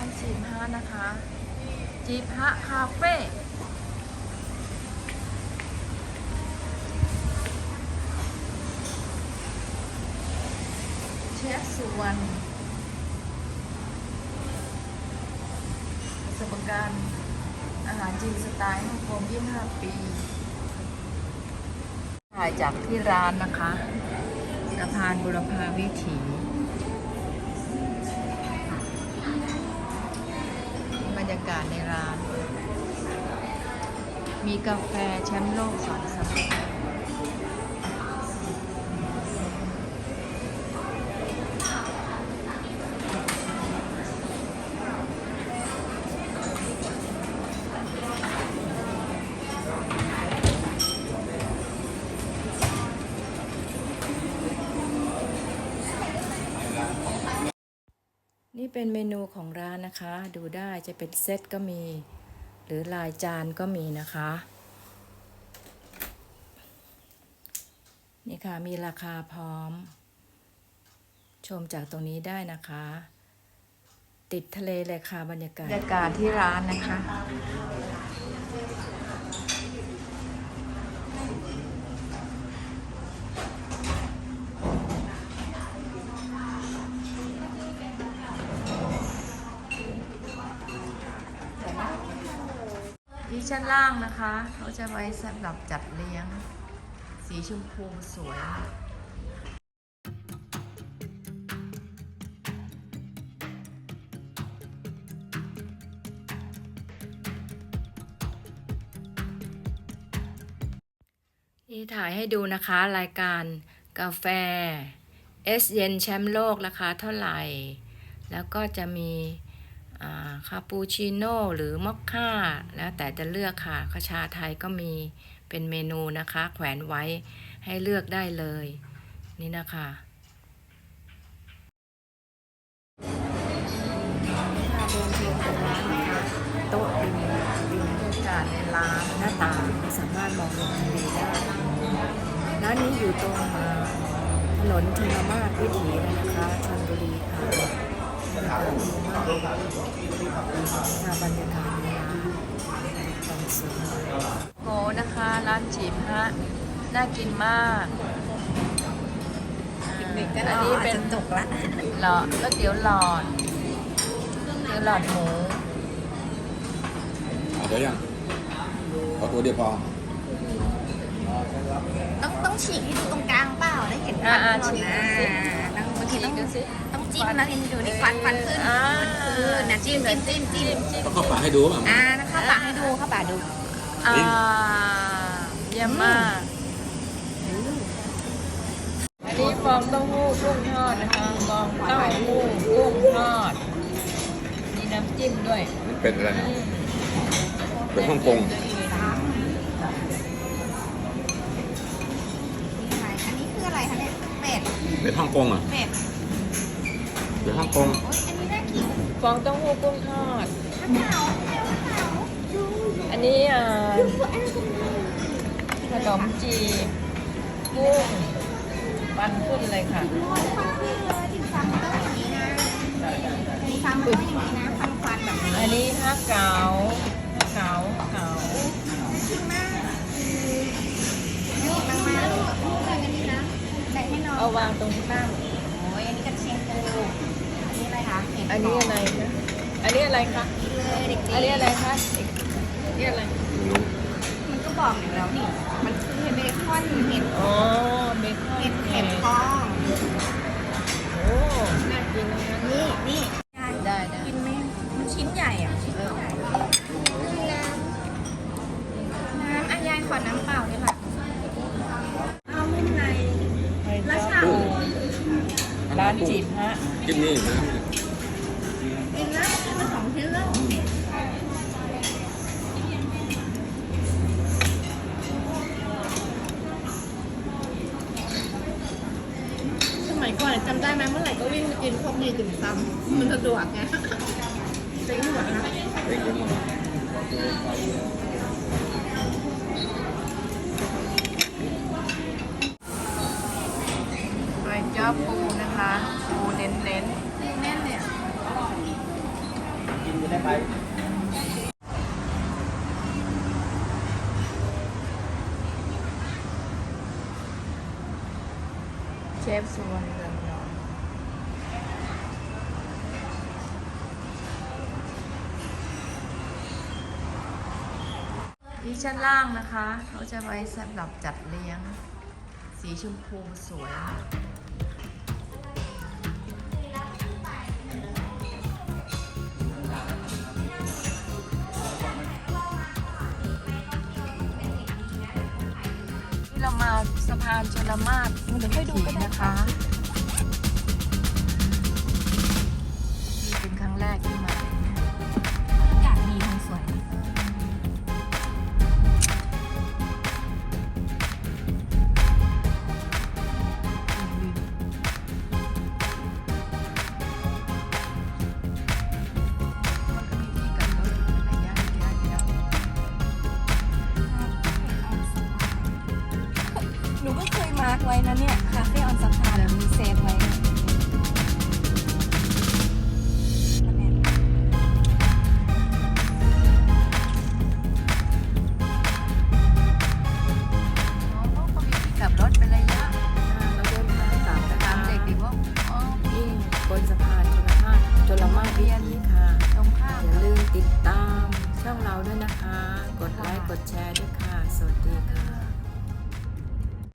านจีบฮะนะคะ จีบฮะคาเฟ่เชฟสุวรรณประสบการณ์อาหารจีนสไตล์ฮ่องกง25 ปีถ่ายจากที่ร้านนะคะสะพานบุรพาวิถี ยากาศในร้าน มีกาแฟแชมป์โลกสองสมั นี่เป็นเมนูของร้านนะคะ ดูได้จะเป็นเซตก็มี หรือลายจานก็มีนะคะ นี่ค่ะมีราคาพร้อม ชมจากตรงนี้ได้นะคะ ติดทะเลเลยค่ะบรรยากาศบรรยากาศที่ร้านนะคะ ที่ ชั้นล่างนะคะเขาจะไว้สำหรับจัดเลี้ยง สีชมพูสวยนี่ถ่ายให้ดูนะคะรายการกาแฟ S เย็นแชมป์โลกราคาเท่าไหร่ แล้วก็จะมี คาปูชิโน่หรือมอคค่า แล้วแต่จะเลือกค่ะกาชาไทยก็มีเป็นเมนูนะคะ แขวนไว้ให้เลือกได้เลย นี่นะคะเดินชมในร้านนะคะโต๊ะริมริมบรรยากาศในร้านหน้าต่างสามารถมองลงทะเลได้ร้านนี้อยู่ตรงถนนชนมาศวิถีนะคะชลบุรีค่ะ บรรยากาศดีมากค่ะบรรยากาศในร้านตอนสวยโกนะคะร้านจีบฮะน่ากินมากอ่าเด็กๆก็อันนี้เป็นตกละหลอดก๋วยเตี๋ยวหลอดก๋วยเตี๋ยวหลอดหมูเอาตัวยังเอาตัวเดียวพอต้องต้องฉีกให้ดูตรงกลางเปล่าได้เห็นอ่าฟันอ่าตลอดฉีกนะสิต้องบางทีต้องดูสิต้อง จิ้มแล้วเห็นดูดิฟันฟันขึ้นอ่าขึ้นนะจิ้มจิ้มจิ้มจิ้มจิ้มต้องเข้าปากให้ดูป่ะอ่านะเข้าปากให้ดูเข้าปากดูอ่าเยี่ยมมากอันนี้ฟองเต้าหู้กุ้งทอดนะคะฟองเต้าหู้กุ้งทอดมีน้ำจิ้มด้วยเป็นอะไรนะเป็นฮ่องกงมีอะไรอันนี้คืออะไรคะเนี่ยเป็ด เป็นฮ่องกงอะเป็ด เป็นฮ่องกงฟองเต้าหู้กุ้งทอด อันนี้อ่าขนมจีบกุ้งปันขึ้นเลยค่ะอันขึ้นเลยติ่มซำมันต้องอย่างนี้นะติ่มซำมันต้างนี้นะฟันฟันแบบนี้อันนี้ฮักเก๋าเก๋าเก๋าชิมมากนี่มันมาลูกลูกแบ่งกันดีนะแบกให้น้องเอาวางตรงตั้ง โอ้ยอันนี้กระเทียมปูอันนี้อะไรคะเห็ดอันนี้อะไรคะอันนี้อะไรคะกินเลยเด็กๆอันนี้อะไรคะอันนี้อะไร มันก็บอกอยู่แล้วนี่ มันคือเห็ดเบคอนเห็ด อ๋อ ร้านจีบฮะกินนี่นะกินนะกินมาสองชิ้นแล้วสมัยก่อนจำได้ไหมเมื่อไหร่ก็วิ่งมากินพวกนี้ติ่มซำมันสะดวกไงเจ๊งหมดนะเด็กกินหมดก๋วยจั๊บปูนะคะ ปูเน้นเน้น แน่นเลยอะ เช ฟสุวรรณเรืองนอนที่ชั้นล่างนะคะ เขาจะไว้สำหรับจัดเลี้ยง สีชมพูสวย ที่เรามาสะพานชลมาศเดี๋ยวค่อยดูกันนะคะนี่เป็นครั้งแรกที่ นชลมาศชลมาศวิถีค่ะตรงข้ามอย่าลืมติดตามช่องเราด้วยนะคะ กดไลค์ กดแชร์ด้วยค่ะ สวัสดีค่ะ